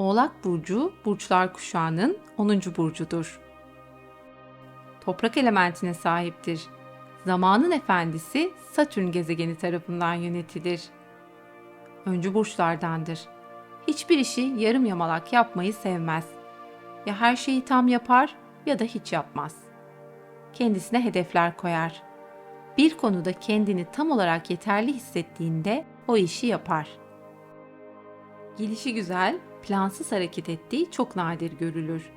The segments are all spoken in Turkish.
Oğlak burcu burçlar kuşağının 10. burcudur. Toprak elementine sahiptir. Zamanın efendisi Satürn gezegeni tarafından yönetilir. Öncü burçlardandır. Hiçbir işi yarım yamalak yapmayı sevmez. Ya her şeyi tam yapar ya da hiç yapmaz. Kendisine hedefler koyar. Bir konuda kendini tam olarak yeterli hissettiğinde o işi yapar. Gelişi güzel, plansız hareket ettiği çok nadir görülür.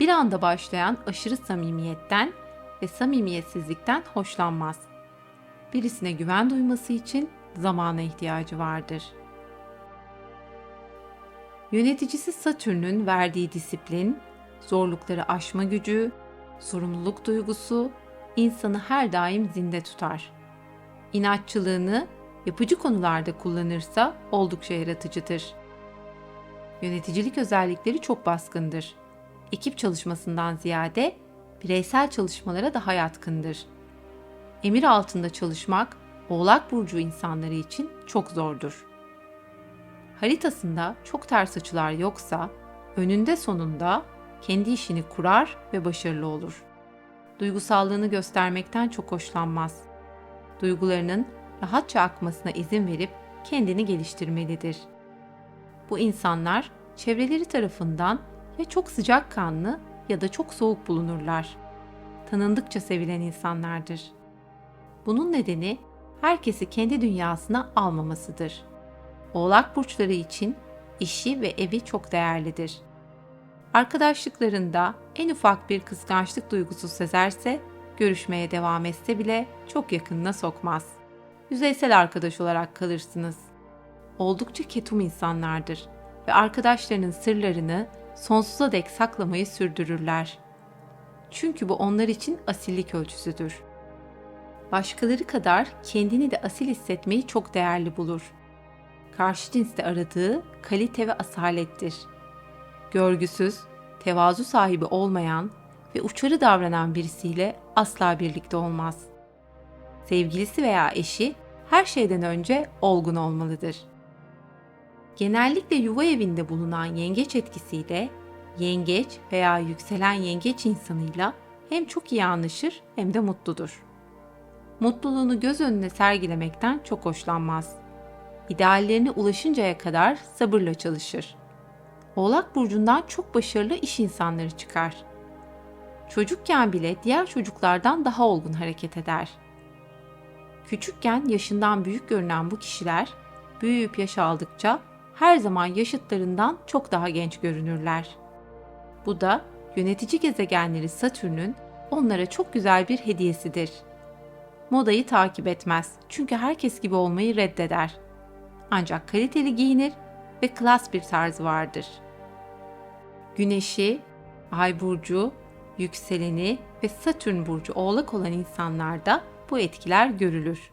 Bir anda başlayan aşırı samimiyetten ve samimiyetsizlikten hoşlanmaz. Birisine güven duyması için zamana ihtiyacı vardır. Yöneticisi Satürn'ün verdiği disiplin, zorlukları aşma gücü, sorumluluk duygusu insanı her daim zinde tutar. İnatçılığını yapıcı konularda kullanırsa oldukça yaratıcıdır. Yöneticilik özellikleri çok baskındır. Ekip çalışmasından ziyade bireysel çalışmalara daha yatkındır. Emir altında çalışmak Oğlak burcu insanları için çok zordur. Haritasında çok ters açılar yoksa önünde sonunda kendi işini kurar ve başarılı olur. Duygusallığını göstermekten çok hoşlanmaz. Duygularının rahatça akmasına izin verip kendini geliştirmelidir. Bu insanlar çevreleri tarafından ya çok sıcakkanlı ya da çok soğuk bulunurlar. Tanındıkça sevilen insanlardır. Bunun nedeni herkesi kendi dünyasına almamasıdır. Oğlak burçları için işi ve evi çok değerlidir. Arkadaşlıklarında en ufak bir kıskançlık duygusu sezerse görüşmeye devam etse bile çok yakınına sokmaz. Yüzeysel arkadaş olarak kalırsınız. Oldukça ketum insanlardır ve arkadaşlarının sırlarını sonsuza dek saklamayı sürdürürler. Çünkü bu onlar için asillik ölçüsüdür. Başkaları kadar kendini de asil hissetmeyi çok değerli bulur. Karşı cinste aradığı kalite ve asalettir. Görgüsüz, tevazu sahibi olmayan ve uçarı davranan birisiyle asla birlikte olmaz. Sevgilisi veya eşi her şeyden önce olgun olmalıdır. Genellikle yuva evinde bulunan yengeç etkisiyle yengeç veya yükselen yengeç insanıyla hem çok iyi anlaşır hem de mutludur. Mutluluğunu göz önüne sergilemekten çok hoşlanmaz. İdeallerine ulaşıncaya kadar sabırla çalışır. Oğlak burcundan çok başarılı iş insanları çıkar. Çocukken bile diğer çocuklardan daha olgun hareket eder. Küçükken yaşından büyük görünen bu kişiler büyüyüp yaş aldıkça her zaman yaşıtlarından çok daha genç görünürler. Bu da yönetici gezegenleri Satürn'ün onlara çok güzel bir hediyesidir. Modayı takip etmez çünkü herkes gibi olmayı reddeder. Ancak kaliteli giyinir ve klas bir tarzı vardır. Güneşi, Ay burcu, yükseleni ve Satürn burcu Oğlak olan insanlarda bu etkiler görülür.